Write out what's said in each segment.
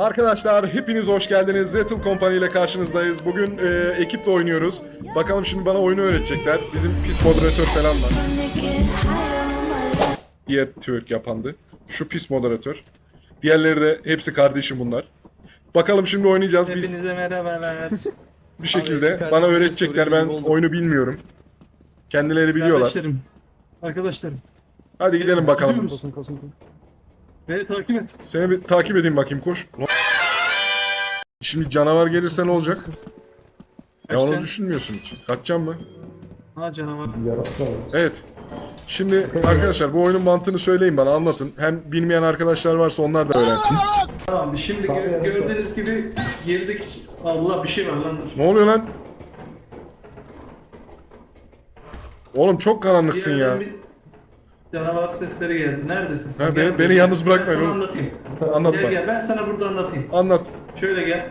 Arkadaşlar hepiniz hoş geldiniz. Zettle Company ile karşınızdayız. Bugün e, ekiple oynuyoruz. Bakalım şimdi bana oyunu öğretecekler. Bizim pis moderatör falan var. Diğer Türk yapandı. Şu pis moderatör. Diğerleri de hepsi kardeşim bunlar. Bakalım şimdi oynayacağız. Biz Hepinize merhabalar. bir şekilde bana öğretecekler. Ben oyunu bilmiyorum. Kendileri biliyorlar. Arkadaşlarım. Arkadaşlarım. Hadi gidelim bakalım. Biliyor musun? Beni takip et. Seni bir takip edeyim bakayım koş. Şimdi canavar gelirse ne olacak? Ya onu Kaçacaksın. düşünmüyorsun hiç. Kaçacağım mı? Ha canavar. Evet. Şimdi arkadaşlar bu oyunun mantığını söyleyin bana anlatın. Hem bilmeyen arkadaşlar varsa onlar da öğrensin. Tamam şimdi gö- gördüğünüz gibi gerideki... Allah bir şey var lan. dur. Ne oluyor lan? Oğlum çok Bir karanlıksın ya. yerden bir Canavar sesleri geldi. Neredesin sen? Ha, beni- beni yalnız Ben bırakmayın sana oğlum. anlatayım. Anlat Gel bak. gel ben sana burada anlatayım. Anlat. Şöyle gel.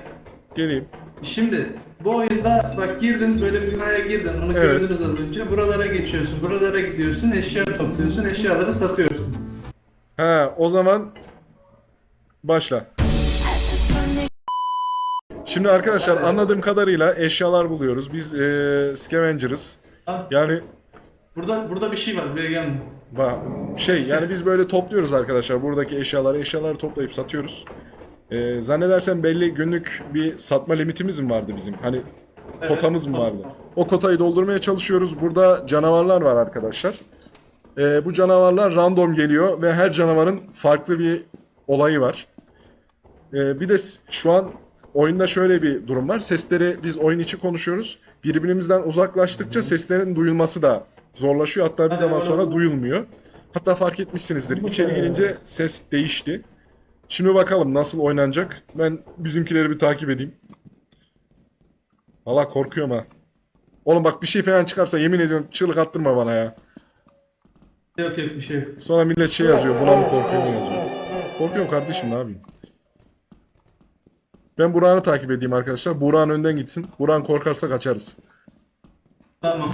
Geleyim. Şimdi bu oyunda bak girdin böyle bir binaya girdin. Onu Evet. gördünüz az önce. Buralara geçiyorsun. Buralara gidiyorsun. Eşya topluyorsun. Eşyaları satıyorsun. Ha o zaman başla. Şimdi arkadaşlar anladığım kadarıyla eşyalar buluyoruz. Biz eee scavenger'ız. Ha, Yani burada burada bir şey var. Buraya gelme. Şey yani biz böyle topluyoruz arkadaşlar buradaki eşyaları eşyaları toplayıp satıyoruz. Ee, zannedersem belli günlük bir satma limitimiz mi vardı bizim? Hani Evet, kotamız mı vardı? O kotayı doldurmaya çalışıyoruz. Burada canavarlar var arkadaşlar. Ee, bu canavarlar random geliyor ve her canavarın farklı bir olayı var. Ee, bir de şu an oyunda şöyle bir durum var. Sesleri biz oyun içi konuşuyoruz. Birbirimizden uzaklaştıkça seslerin duyulması da zorlaşıyor. Hatta bir zaman sonra duyulmuyor. Hatta fark etmişsinizdir. İçeri girince ses değişti. Şimdi bakalım nasıl oynanacak. Ben bizimkileri bir takip edeyim. Valla korkuyorum ha. Oğlum bak bir şey falan çıkarsa yemin ediyorum çığlık attırma bana ya. Yok yok bir şey. Sonra millet şey yazıyor. Buna mı korkuyor mu yazıyor. Korkuyorum kardeşim ne yapayım. Ben Burak'ı takip edeyim arkadaşlar. Burak'ın önden gitsin. Burak'ın korkarsa kaçarız. Tamam.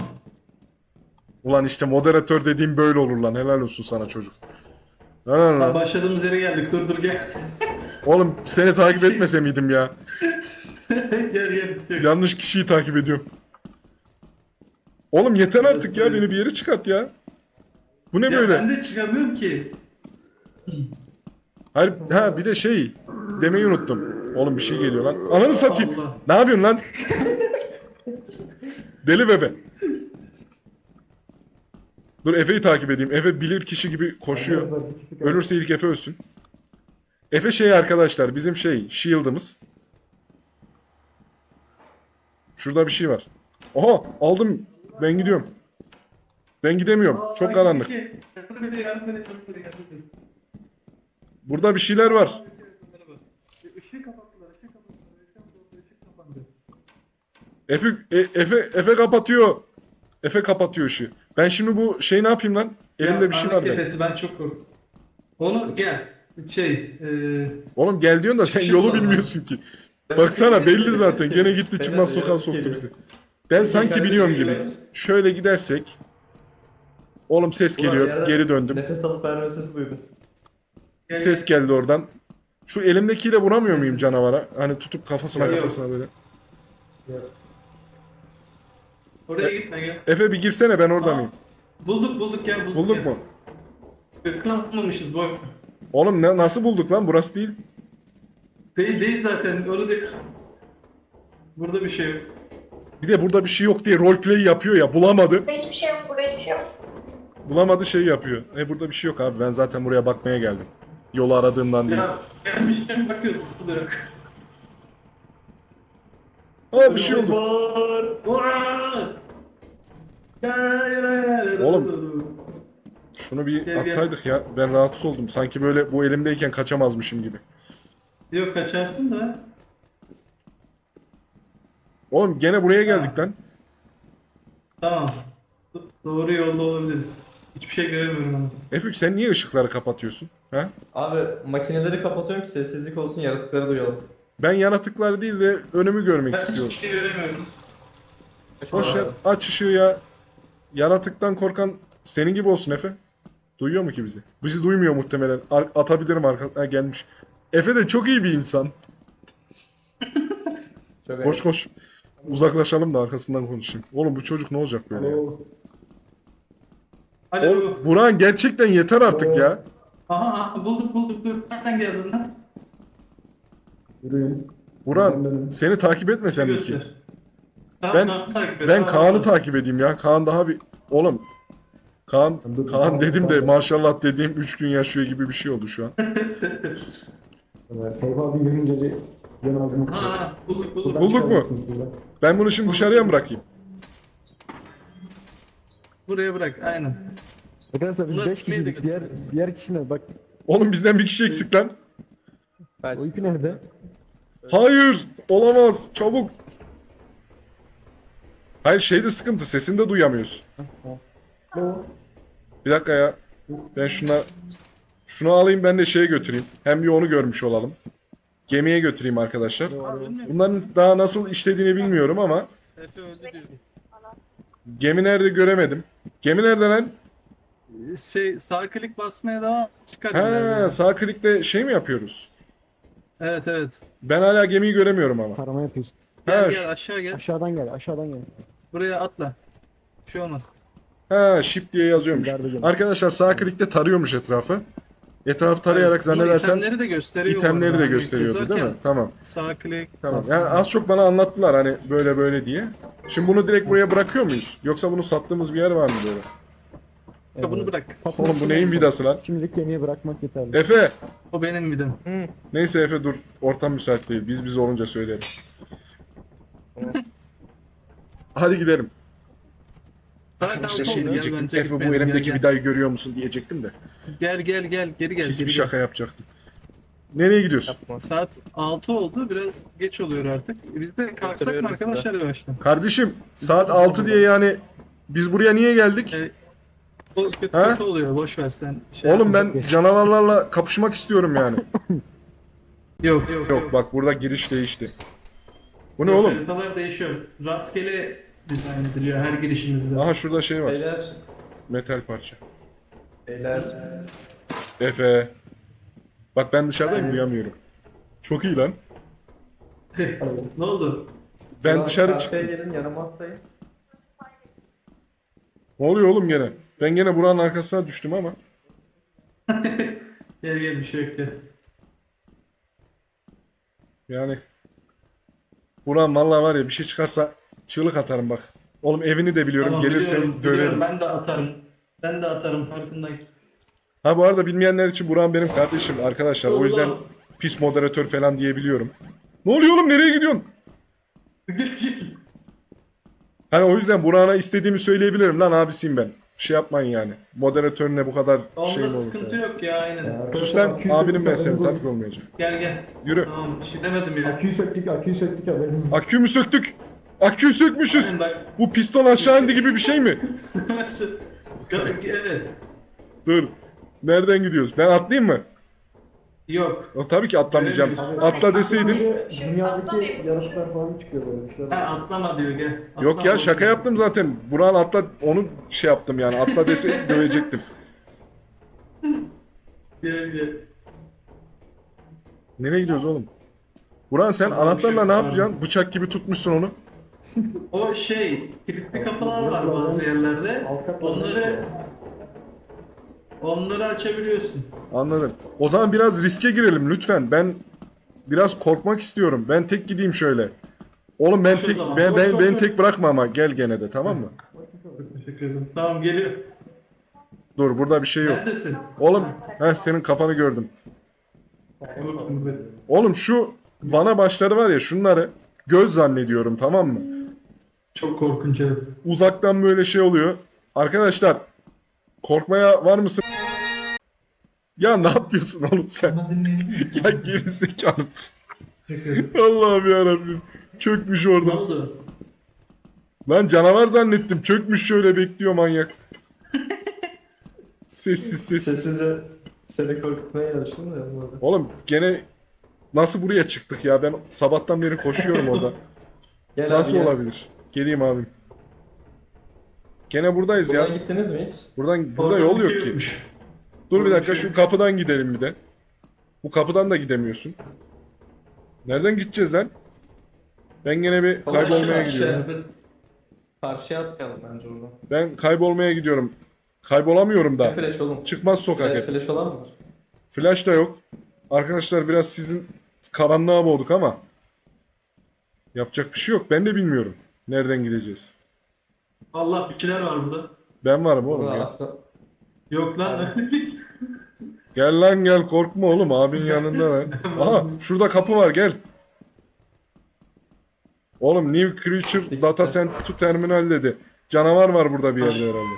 Ulan işte moderatör dediğim böyle olur lan. Helal olsun sana çocuk. Lan lan lan. başladığımız yere geldik. Dur dur gel. Oğlum seni takip etmese miydim ya? gel gel. Yanlış kişiyi takip ediyorum. Oğlum yeter artık ya. Beni bir yere çıkart ya. Bu ne Ya böyle? ben de çıkamıyorum ki. Hayır, ha bir de şey demeyi unuttum. Oğlum bir şey geliyor lan. Ananı satayım. Allah. Ne yapıyorsun lan? Deli bebe. Dur Efe'yi takip edeyim. Efe bilir kişi gibi koşuyor. Ölürse ilk Efe ölsün. Efe şey arkadaşlar bizim şey shield'ımız. Şurada bir şey var. Oha aldım. Ben gidiyorum. Ben gidemiyorum. Çok karanlık. Burada bir şeyler var. Efe, e- Efe, Efe kapatıyor. Efe kapatıyor ışığı. Ben şimdi bu şey ne yapayım lan? Elimde Ya, bir şey var benim. Ben çok korkuyorum. Onu gel. Şey, e, Oğlum gel diyorsun da sen yolu bilmiyorsun ki. Baksana belli zaten. Gene gitti çıkmaz sokağa soktu bizi. Ben sanki biliyorum gibi. Şöyle gidersek. Oğlum ses geliyor. Geri döndüm. Nefes alıp verme sesi duydum. Ses gel. geldi oradan. Şu elimdekiyle vuramıyor muyum canavara? Hani tutup kafasına Yok. kafasına böyle. Oraya gitme gel. Efe bir girsene ben orada Aa, mıyım? Bulduk bulduk gel bulduk. Bulduk gel. mu? Tıklamamışız boy. Oğlum ne, nasıl bulduk lan? Burası değil. Değil değil zaten. Değil. Burada bir şey yok. Bir de burada bir şey yok diye roleplay yapıyor ya. Bulamadı. Hiçbir şey yok, burada hiçbir şey yok. Bulamadı şey yapıyor. E burada bir şey yok abi. Ben zaten buraya bakmaya geldim. Yolu aradığımdan değil. Ya gelmişken bakıyoruz burada yok. Aa bir şey oldu. Oğlum. Şunu bir atsaydık ya. Ben rahatsız oldum. Sanki böyle bu elimdeyken kaçamazmışım gibi. Yok kaçarsın da. Oğlum gene buraya geldik lan. Tamam. Doğru yolda olabiliriz. Hiçbir şey göremiyorum ama. Efük sen niye ışıkları kapatıyorsun? Ha? Abi makineleri kapatıyorum ki sessizlik olsun yaratıkları duyalım. Ben yaratıklar değil de önümü görmek Ben istiyorum. hiçbir şey göremiyorum. Boş ver. Aç ışığı ya. Yaratıktan korkan senin gibi olsun Efe. Duyuyor mu ki bizi? Bizi duymuyor muhtemelen. Ar- atabilirim arka... Ha, gelmiş. Efe de çok iyi bir insan. Çok Koş koş. Uzaklaşalım da arkasından konuşayım. Oğlum bu çocuk ne olacak böyle ya? Alo. Alo. Oğlum, Burhan gerçekten yeter artık ya. Aha, aha bulduk bulduk dur. Nereden geldin lan? Yürüyün. Burhan seni takip etmesem mi ki? Göster. Tamam, Ben- tamam, takip et. Ben Tamam, Kaan'ı tamam. takip edeyim ya. Kaan daha bir... Oğlum Kaan, Dur, Kaan tamam, dedim de tamam. maşallah dediğim 3 gün yaşıyor gibi bir şey oldu şu an. Sayfa abi görünce bir yan aldım. Ha, ha, bulduk bulduk. Bulduk mu? Ben bunu şimdi dışarıya mı bırakayım? Buraya bırak aynen. Arkadaşlar biz Bunlar 5 gitmeyi de kişiydik. Diğer, diğer kişi ne? Bak Oğlum bizden bir kişi eksik lan. Kaç. o ipi nerede? Hayır, olamaz. Çabuk. Hayır şeyde sıkıntı. Sesini de duyamıyoruz. Bir dakika ya. Ben şuna şunu alayım ben de şeye götüreyim. Hem bir onu görmüş olalım. Gemiye götüreyim arkadaşlar. Bunların daha nasıl işlediğini bilmiyorum ama Efe öldü diyorum. gemi nerede göremedim. Gemi nerede lan? Şey sağ klik basmaya devam çıkar. Ha, ileride. sağ klikle şey mi yapıyoruz? Evet evet. Ben hala gemiyi göremiyorum ama. Tarama yapıyorsun. Gel Ha, gel şu- aşağı gel. Aşağıdan gel, aşağıdan gel. Buraya atla. Bir şey olmaz. Ha, ship diye yazıyormuş. İleride gemi. Arkadaşlar sağ klikle tarıyormuş etrafı. Etrafı tarayarak Evet, bunu zannedersem itemleri de gösteriyor. bu itemleri arada. de gösteriyordu değil mi? Tamam. Sağ klik. Tamam. Yani az çok bana anlattılar hani böyle böyle diye. Şimdi bunu direkt buraya bırakıyor muyuz? Yoksa bunu sattığımız bir yer var mı böyle? Ya bunu bırak. Oğlum bu neyin vidası lan? Şimdilik gemiye bırakmak yeterli. Efe! O benim midim. Neyse Efe dur. Ortam müsait değil. Biz biz olunca söylerim. Hadi gidelim. Arkadaşlar şey diyecektim. Efe bu elimdeki vidayı görüyor musun diyecektim de. Gel gel gel geri gel. Pis geri bir gel. şaka yapacaktım. Nereye gidiyorsun? Saat 6 oldu biraz geç oluyor artık. Biz de kalksak mı Oturuyoruz arkadaşlar yavaştan? Kardeşim saat 6 diye yani biz buraya niye geldik? E, O kötü Ha? kötü oluyor boş ver sen. Şey Oğlum yapma. ben canavarlarla kapışmak istiyorum yani. Yok yok Yok bak burada giriş değişti. Bu ne Yok, oğlum? Haritalar değişiyor. Rastgele dizayn ediliyor her girişimizde. Aha şurada şey var. Beyler. Metal parça. Beyler. Efe. Bak ben dışarıdayım duyamıyorum. Çok iyi lan. ne oldu? Ben dışarı çıktım. gelin yanıma atlayın. Ne oluyor oğlum gene? Ben gene buranın arkasına düştüm ama. Gel gel bir şey yok gel. Yani. Buran vallahi var ya bir şey çıkarsa çığlık atarım bak. Oğlum evini de biliyorum. Tamam, Gelir biliyorum, seni biliyorum. döverim. Ben de atarım. Ben de atarım farkındayım. Ha bu arada bilmeyenler için Buran benim kardeşim arkadaşlar. O yüzden Allah. pis moderatör falan diyebiliyorum. Ne oluyor oğlum nereye gidiyorsun? Hani o yüzden Burak'a istediğimi söyleyebilirim lan abisiyim ben. Şey yapmayın yani. Moderatörüne bu kadar Onda şey mi olur? sıkıntı yok ya aynen. Sus lan abinim ben senin tabii ki olmayacak. Gel gel. Yürü. Tamam bir şey demedim ya. Aküyü söktük, aküyü söktük haberiniz olsun. Akü mü söktük? Aküyü sökmüşüz. Aynen bak. Bu piston aşağı indi gibi bir şey mi? evet. Dur. Nereden gidiyoruz? Ben atlayayım mı? Yok. O tabii ki atlamayacağım. Göremiyoruz. Atla deseydim. Dünyadaki yarışlar falan çıkıyor böyle. Ha atlama diyor gel. Yok Atlama ya şaka yaptım zaten. Burak'ın atla onu şey yaptım yani. Atla deseydim dövecektim. Gel gel. Nereye gidiyoruz oğlum? Burak sen Tamam, anahtarla şey- ne yapacaksın? Bıçak gibi tutmuşsun onu. O şey, kilitli kapılar var bazı yerlerde. Alt kat Onları onları açabiliyorsun. Anladım. O zaman biraz riske girelim lütfen. Ben biraz korkmak istiyorum. Ben tek gideyim şöyle. Oğlum ben Koş o tek zaman. ben Koş, ben koş, beni koş. tek bırakma ama gel gene de tamam mı? Teşekkür ederim. Tamam geliyor. Dur burada bir şey yok. Neredesin? Oğlum heh, senin kafanı gördüm. Oğlum şu vana başları var ya şunları göz zannediyorum tamam mı? Çok korkunç evet. Uzaktan böyle şey oluyor. Arkadaşlar korkmaya var mısın? Ya ne yapıyorsun oğlum sen? ya gerizekalı mısın? Allah'ım yarabbim. Çökmüş ne orada. oldu? Lan canavar zannettim. Çökmüş şöyle bekliyor manyak. Sessiz sessiz. Sessizce seni korkutmaya çalıştım da olmadı. Oğlum gene nasıl buraya çıktık ya? Ben sabahtan beri koşuyorum orada. Gel Nasıl abi, gel. olabilir? Geleyim abim. Gene buradayız Buradan ya. gittiniz mi hiç? Buradan burada Orada yol yok ki. yokmuş. Dur bir dakika bir şey şu kapıdan gidelim bir de. Bu kapıdan da gidemiyorsun. Nereden gideceğiz lan? Ben gene bir kaybolmaya gidiyorum. Karşıya, karşıya atmayalım bence oradan. Ben kaybolmaya gidiyorum. Kaybolamıyorum da. flash oğlum? Çıkmaz sokak Flash, hep. flash olan mı? Flash da yok. Arkadaşlar biraz sizin karanlığa boğduk ama yapacak bir şey yok. Ben de bilmiyorum. Nereden gideceğiz? Allah bitkiler var burada. Ben varım oğlum ya. Yok lan. Gel lan gel korkma oğlum abin yanında lan. Aha şurada kapı var gel. Oğlum New Creature Data Center Terminal dedi. Canavar var burada bir yerde herhalde.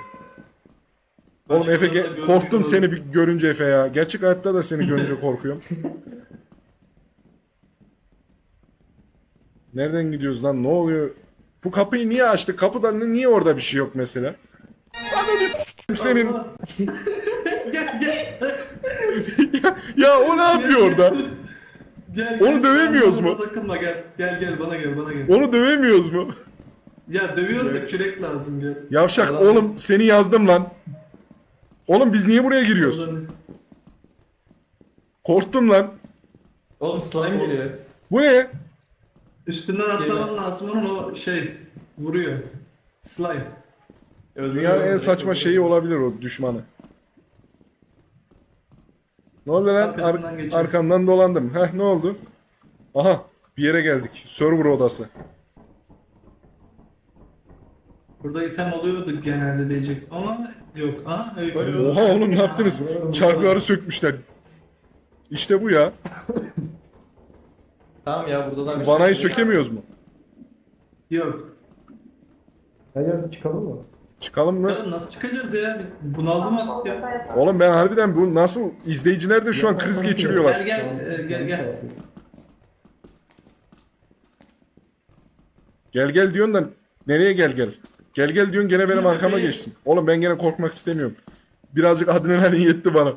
Oğlum Efe ge- korktum seni bir görünce Efe ya. Gerçek hayatta da seni görünce korkuyorum. Nereden gidiyoruz lan? Ne oluyor? Bu kapıyı niye açtık? Kapıda ni- niye orada bir şey yok mesela? Ananı s- senin gel gel. ya o ne yapıyor orada? Gel, Onu gel, dövemiyoruz bana mu? Takılma gel. Gel gel bana gel bana gel. Onu dövemiyoruz mu? Ya dövüyoruz da kürek lazım gel. Yavşak Allah- oğlum seni yazdım lan. Oğlum biz niye buraya giriyoruz? Oradan- Korktum lan. Oğlum slime geliyor. Bu ne? Üstünden atlaman lazım onun o şey vuruyor. Slime. Dünyanın en saçma şeyi olabilir o düşmanı. Ne oldu lan? Arkasından Ar- geçeriz. arkamdan dolandım. Heh ne oldu? Aha bir yere geldik. Server odası. Burada item oluyordu genelde diyecek ama yok. Aha öyle. Oha oğlum ne yaptınız? Çarkları sökmüşler. İşte bu ya. Tamam ya burada da bir şey vanayı yok. sökemiyoruz mu? Yok. Her yerde çıkalım mı? Çıkalım mı? Ya nasıl çıkacağız ya? Bunaldım artık ya. Oğlum ben harbiden bu nasıl izleyiciler de şu an kriz geçiriyorlar. Gel gel e, gel gel. Gel gel diyorsun da nereye gel gel? Gel gel diyorsun gene benim arkama geçtin. Oğlum ben gene korkmak istemiyorum. Birazcık adrenalin yetti bana.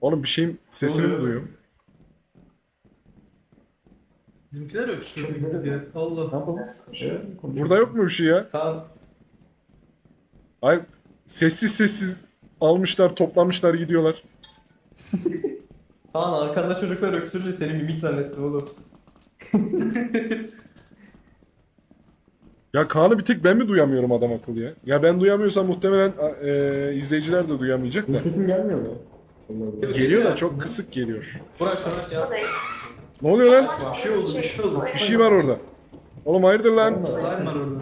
Oğlum bir şeyin sesini mi duyuyorum? Bizimkiler öksürdü gitti ya. Allah. Ne yapalım? Burada yok mu bir şey ya? Kaan, Ay sessiz sessiz almışlar, toplamışlar, gidiyorlar. Kaan arkanda çocuklar öksürünce seni mimik zannettim oğlum. Ya Kaan'ı bir tek ben mi duyamıyorum adam akıllı ya? Ya ben duyamıyorsam muhtemelen e, izleyiciler de duyamayacak da. Benim sesim gelmiyor mu? Onlardan. Geliyor da çok kısık geliyor. Burak ya. Ne oluyor lan? Bir şey oldu bir şey oldu. Bir şey var orada. Oğlum hayırdır lan? Slime var orada.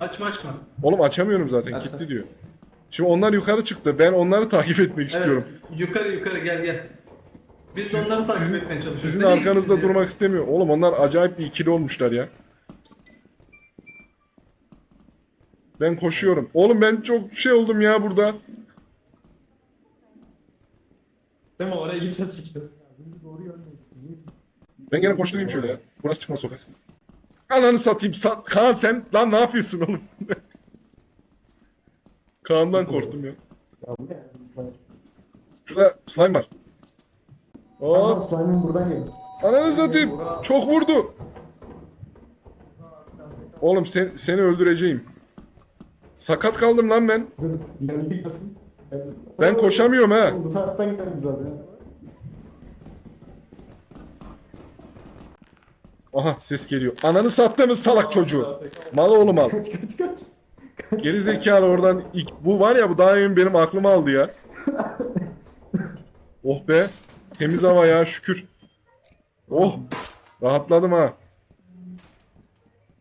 Açma açma. Oğlum açamıyorum zaten. Aç. Kilitli diyor. Şimdi onlar yukarı çıktı. Ben onları takip etmek istiyorum. Evet, yukarı yukarı gel gel. Biz Siz- onları takip sizin, etmeye çalışıyoruz. Sizin Nereye arkanızda durmak istemiyor. Oğlum onlar acayip bir ikili olmuşlar ya. Ben koşuyorum. Oğlum ben çok şey oldum ya burada. Değil mi? Oraya gideceğiz işte. Ben gene koşturayım şöyle ya. Burası çıkmaz sokak. Ananı satayım. Sa Kaan sen lan ne yapıyorsun oğlum? Kaan'dan korktum ya. Şurada slime var. Aa, Hop. slime'ın buradan geldi. Ananı satayım. Çok vurdu. Oğlum sen, seni öldüreceğim. Sakat kaldım lan ben. Ben koşamıyorum ha. Bu taraftan geldik zaten. Aha ses geliyor. Ananı sattığımız salak çocuğu. Mal oğlum al. Kaç kaç kaç. Geri zekalı oradan. ilk- Bu var ya bu daha emin benim aklımı aldı ya. Oh be. Temiz hava ya şükür. Oh. Rahatladım ha.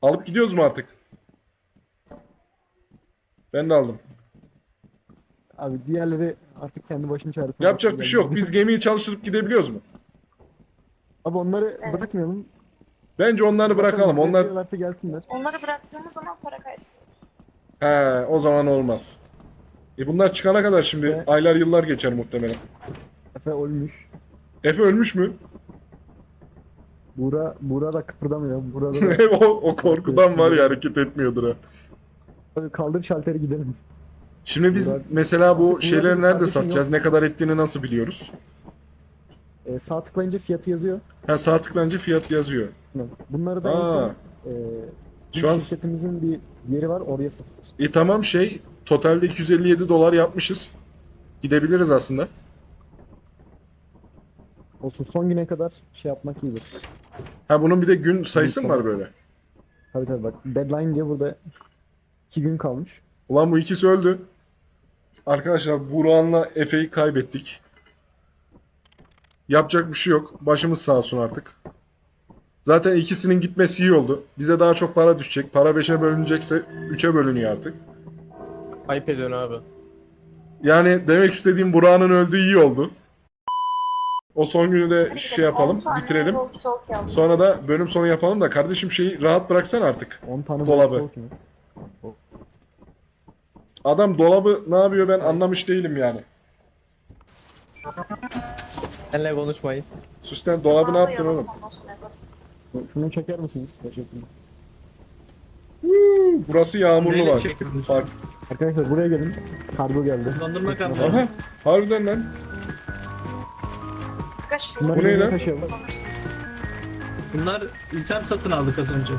Alıp gidiyoruz mu artık? Ben de aldım. Abi diğerleri artık kendi başının çaresine Yapacak bir şey yok. Biz gemiyi çalıştırıp gidebiliyoruz mu? Abi onları bırakmayalım. Bence onları bırakalım. Onlar Onlar... gelsinler. Onları bıraktığımız zaman para kaybı. he o zaman olmaz. E bunlar çıkana kadar şimdi Evet. aylar yıllar geçer muhtemelen. Efe ölmüş. Efe ölmüş mü? Buğra, Buğra da kıpırdamıyor. Burada da o, o korkudan var ya hareket etmiyordur ha. Abi kaldır şalteri gidelim. Şimdi biz Burak- mesela bu Artık şeyleri bunların nerede kardeşim satacağız? Ne kadar ettiğini nasıl biliyoruz? Ee, sağ tıklayınca fiyatı yazıyor. Ha sağ tıklayınca fiyat yazıyor. Bunları da en Aa. son e, Şu an şirketimizin bir yeri var oraya satıyoruz. e, tamam şey totalde 257 dolar yapmışız. Gidebiliriz aslında. Olsun son güne kadar şey yapmak iyidir. Ha bunun bir de gün sayısı mı var böyle? Tabii tabii bak deadline diyor burada 2 gün kalmış. Ulan bu ikisi öldü. Arkadaşlar Burak'la Efe'yi kaybettik. Yapacak bir şey yok. Başımız sağ olsun artık. Zaten ikisinin gitmesi iyi oldu. Bize daha çok para düşecek. Para 5'e bölünecekse 3'e bölünüyor artık. Ayıp ediyorsun abi. Yani demek istediğim Burak'ın öldüğü iyi oldu. O son günü de şey yapalım, bitirelim. Sonra da bölüm sonu yapalım da kardeşim şeyi rahat bıraksan artık. 10 tane Dolabı. Adam dolabı ne yapıyor ben anlamış değilim yani. Benle konuşmayın. Süsten dolabı ne yaptın oğlum? Şunu çeker misiniz? Teşekkürler. Burası yağmurlu Neyle var. çekiyorsun? Fark. Arkadaşlar buraya gelin. Kargo geldi. Kapı. alın. Aha, harbiden lan. Bunları Bu ne yerine lan? taşıyalım. Bunlar item satın aldık az önce.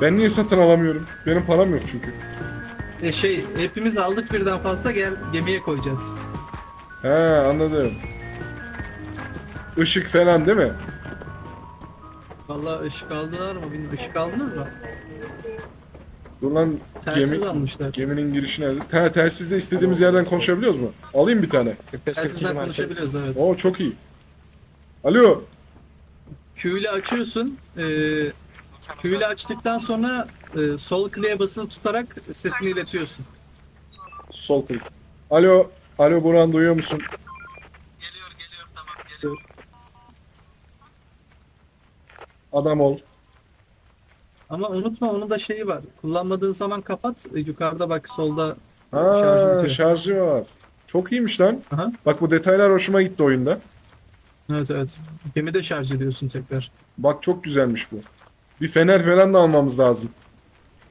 Ben niye satın alamıyorum? Benim param yok çünkü. E şey hepimiz aldık birden fazla gel gemiye koyacağız. He anladım. Işık falan değil mi? Vallahi ışık aldılar mı? Biz ışık aldınız mı? Dur lan Telsiz Gemi- almışlar. geminin girişi nerede? Te telsizle istediğimiz yerden konuşabiliyoruz mu? Alayım bir tane. 45 Telsizden 42 market. konuşabiliyoruz evet. Oo çok iyi. Alo. Q ile açıyorsun. E, Q ile açtıktan sonra e, sol kliğe basılı tutarak sesini iletiyorsun. Sol klik. Alo. Alo Burhan duyuyor musun? Geliyor geliyor tamam geliyor. Adam ol. Ama unutma onun da şeyi var. Kullanmadığın zaman kapat. E, yukarıda bak solda Şarjı Ha, bitiyor. şarjı var. Çok iyiymiş lan. Aha. Bak bu detaylar hoşuma gitti oyunda. Evet evet. Gemide şarj ediyorsun tekrar. Bak çok güzelmiş bu. Bir fener falan da almamız lazım.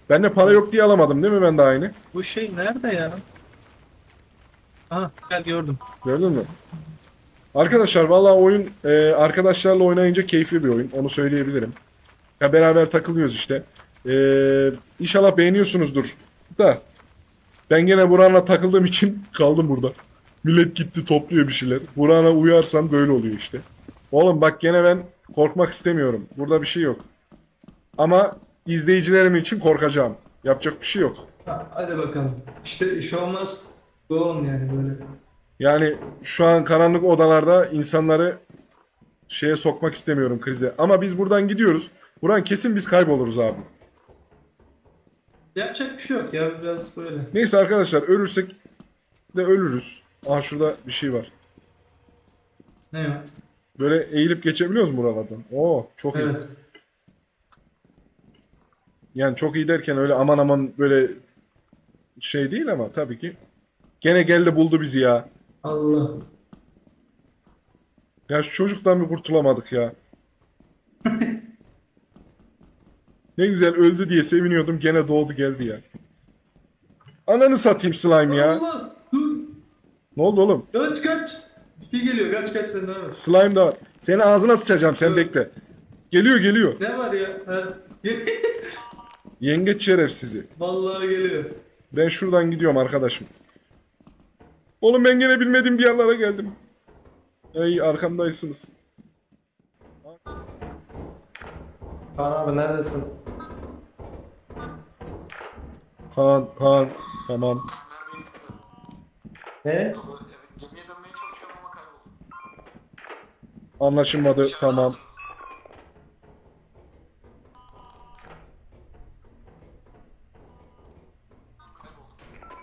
Bende para yok diye alamadım değil mi ben de aynı? Bu şey nerede ya? Aha gel gördüm. Gördün mü? Arkadaşlar vallahi oyun e, arkadaşlarla oynayınca keyifli bir oyun. Onu söyleyebilirim. Ya beraber takılıyoruz işte. E, inşallah beğeniyorsunuzdur. Da ben gene Buran'la takıldığım için kaldım burada. Millet gitti topluyor bir şeyler. Buran'a uyarsam böyle oluyor işte. Oğlum bak gene ben korkmak istemiyorum. Burada bir şey yok. Ama izleyicilerim için korkacağım. Yapacak bir şey yok. Ha, hadi bakalım. İşte must go on yani böyle. Yani şu an karanlık odalarda insanları şeye sokmak istemiyorum krize. Ama biz buradan gidiyoruz. Buradan kesin biz kayboluruz abi. Yapacak bir şey yok ya biraz böyle. Neyse arkadaşlar ölürsek de ölürüz. Aha şurada bir şey var. Ne ya? Böyle eğilip geçebiliyoruz mu buralardan? Oo çok iyi. Evet. Yani çok iyi derken öyle aman aman böyle şey değil ama tabii ki. Gene geldi buldu bizi ya. Allah. Ya şu çocuktan bir kurtulamadık ya. Ne güzel öldü diye seviniyordum. Gene doğdu geldi ya. Ananı satayım slime ya. Allah. Dur. Ne oldu oğlum? Kaç kaç. Bir geliyor kaç kaç sen devam et. Slime da var. Seni ağzına sıçacağım sen Evet. bekle. Geliyor geliyor. Ne var ya? Ha. Yengeç şerefsizi. Vallahi geliyor. Ben şuradan gidiyorum arkadaşım. Oğlum ben gene bilmediğim diyarlara geldim. Ey arkamdaysınız. Kaan abi neredesin? Kaan, Kaan. Tamam. Ne? Anlaşılmadı. Tamam.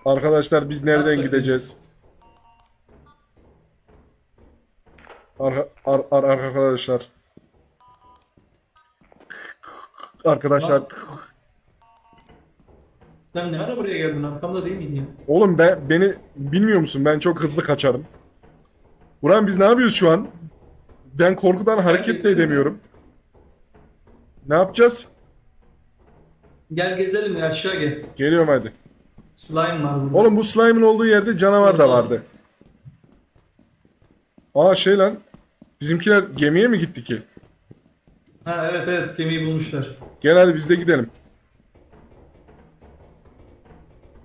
Arkadaşlar biz nereden gideceğiz? Arka, ar, ar, arkadaşlar. Arkadaşlar. Sen ne ara buraya geldin? Arkamda değil miydin ya? Oğlum ben beni bilmiyor musun? Ben çok hızlı kaçarım. Buran biz ne yapıyoruz şu an? Ben korkudan hareket de edemiyorum. Ne yapacağız? Gel gezelim ya aşağı gel. Geliyorum hadi. Slime var burada. Oğlum bu slime'ın olduğu yerde canavar da vardı. Aa şey lan. Bizimkiler gemiye mi gitti ki? Ha evet evet gemiyi bulmuşlar. Gel hadi biz de gidelim.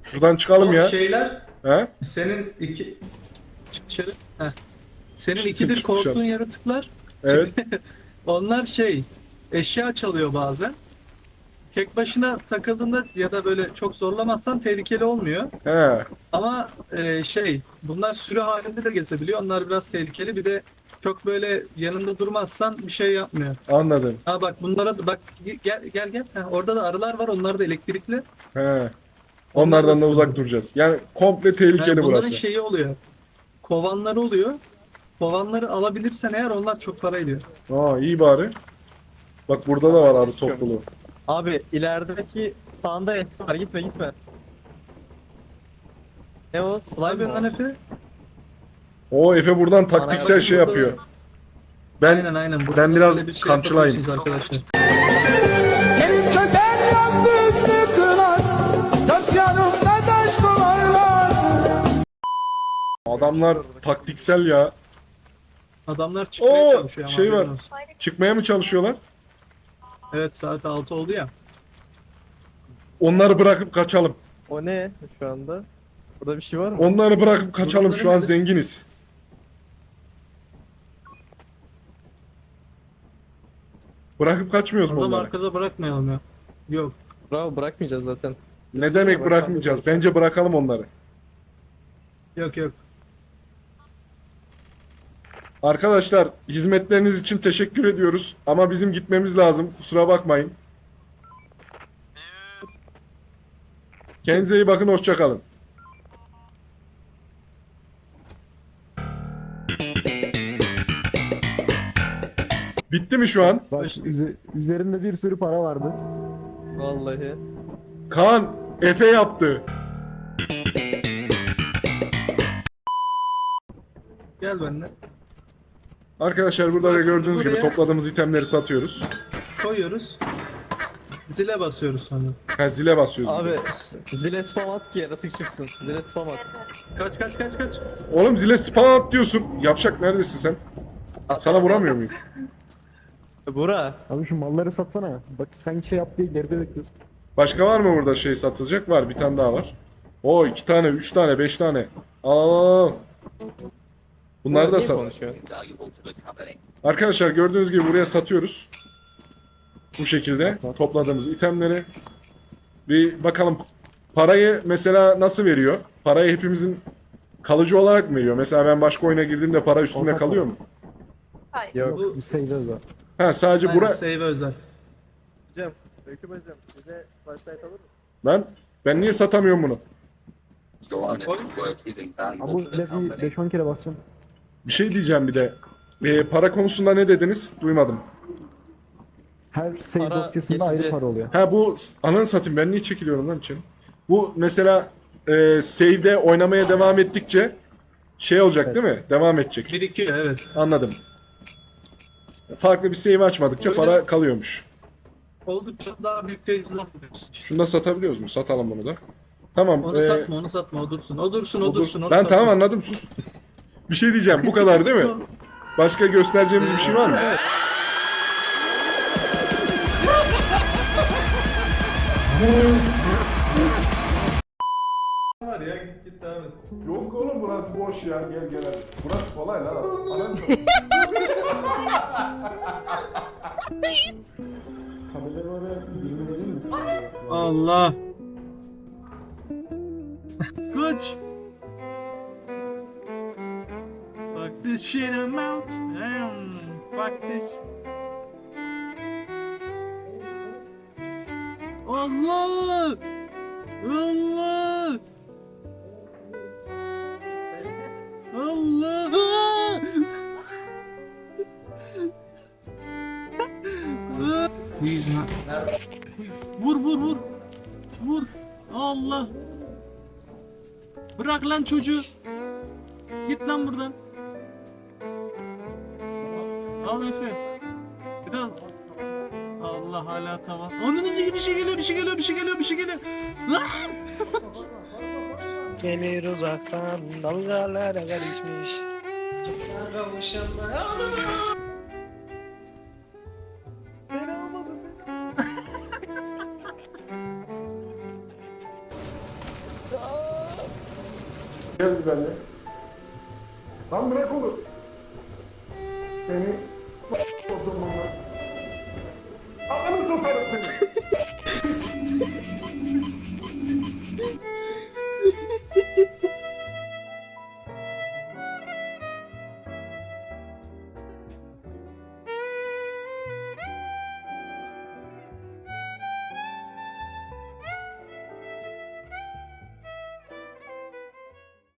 Şuradan çıkalım O ya. şeyler He? senin iki... Çık dışarı. Heh. Senin Çık- ikidir çık korktuğun dışarı. yaratıklar. Evet. Onlar şey eşya çalıyor bazen. Tek başına takıldığında ya da böyle çok zorlamazsan tehlikeli olmuyor. He. Ama e, şey bunlar sürü halinde de gezebiliyor. Onlar biraz tehlikeli. Bir de çok böyle yanında durmazsan bir şey yapmıyor. Anladım. Ha bak bunlara da bak gel gel gel. Ha, orada da arılar var. Onlar da elektrikli. He. Onlardan da uzak duracağız. Yani komple Yani tehlikeli bunların burası. şeyi oluyor. Kovanları oluyor. Kovanları alabilirsen eğer onlar çok para ediyor. Aa iyi bari. Bak burada da var arı topluluğu. Abi ilerideki sağında et var gitme gitme. Ne o? Slime mi lan o? Efe. O Efe buradan taktiksel şey yapıyor. Ben aynen aynen. Burada ben biraz bir şey kamçılayayım. yapabilirsiniz arkadaşlar. Adamlar taktiksel ya. Adamlar çıkmaya Oo, çalışıyor ama şey var. olsun. Çıkmaya mı çalışıyorlar? Evet saat 6 oldu ya. Onları bırakıp kaçalım. O ne şu anda? Burada bir şey var mı? Onları bırakıp kaçalım. Şu an zenginiz. Bırakıp kaçmıyoruz mu Adam onları? arkada bırakmayalım ya. Yok. Bravo bırakmayacağız zaten. Ne demek bırakmayacağız? Bence bırakalım onları. Yok yok. Arkadaşlar hizmetleriniz için teşekkür ediyoruz. Ama bizim gitmemiz lazım. Kusura bakmayın. Kendinize iyi bakın. Hoşçakalın. Bitti mi şu an? Bak üze- üzerinde bir sürü para vardı. Vallahi. Kaan Efe yaptı. Gel benimle. Arkadaşlar burada da gördüğünüz gibi topladığımız itemleri satıyoruz. Koyuyoruz. Zile basıyoruz sonra. Ha zile basıyoruz. Abi zile spam at ki yaratık çıksın. Zile spam at. Kaç kaç kaç kaç. Oğlum zile spam at diyorsun. Yapşak neredesin sen? Sana vuramıyor muyum? Bura. Abi şu malları satsana. Bak sen şey yap diye geride bekliyorsun. Başka var mı burada şey satılacak? Var bir tane daha var. O iki tane, üç tane, beş tane. Al al al, al. Bunları da sat. Arkadaşlar gördüğünüz gibi buraya satıyoruz. Bu şekilde topladığımız itemleri. Bir bakalım parayı mesela nasıl veriyor? Parayı hepimizin kalıcı olarak mı veriyor? Mesela ben başka oyuna girdiğimde para üstümde kalıyor mu? Hayır. Yok. Yok bir sayılır da. Ha sadece Aynen, bura... save özel. Hocam. Öykü hocam. Bize flashlight alır mısın? Lan ben niye satamıyorum bunu? Ama bu bir 5-10 kere basacağım. Bir şey diyeceğim bir de. Ee, para konusunda ne dediniz? Duymadım. Her save Para dosyasında geçici. ayrı para oluyor. Ha bu ananı satayım ben niye çekiliyorum lan için? Bu mesela e, save'de oynamaya devam ettikçe şey olacak Evet. değil mi? Devam edecek. Birikiyor evet. Anladım. Farklı bir save açmadıkça Öyle. para kalıyormuş. Oldukça daha büyük tecrübe. Şunu da satabiliyoruz mu? Satalım bunu da. Tamam. Onu ee, satma onu satma o dursun. O dursun o o dur- dursun. onu Ben satma. tamam anladım sus. Bir şey diyeceğim bu kadar değil mi? Başka göstereceğimiz bir şey var mı? Var boş ya gel gel hadi. Burası kolay lan. Allah. Kaç. Fuck this shit I'm out. Damn. Fuck this. Allah. Allah. He's not. Vur vur vur. Vur. Allah. Bırak lan çocuğu. Git lan buradan. Al Efe. Biraz. Allah hala tamam. Onun izi bir şey geliyor, bir şey geliyor, bir şey geliyor, bir şey geliyor. Ah! Gelir uzaktan dalgalara karışmış. Kavuşanlar. Benimle. Lan bırak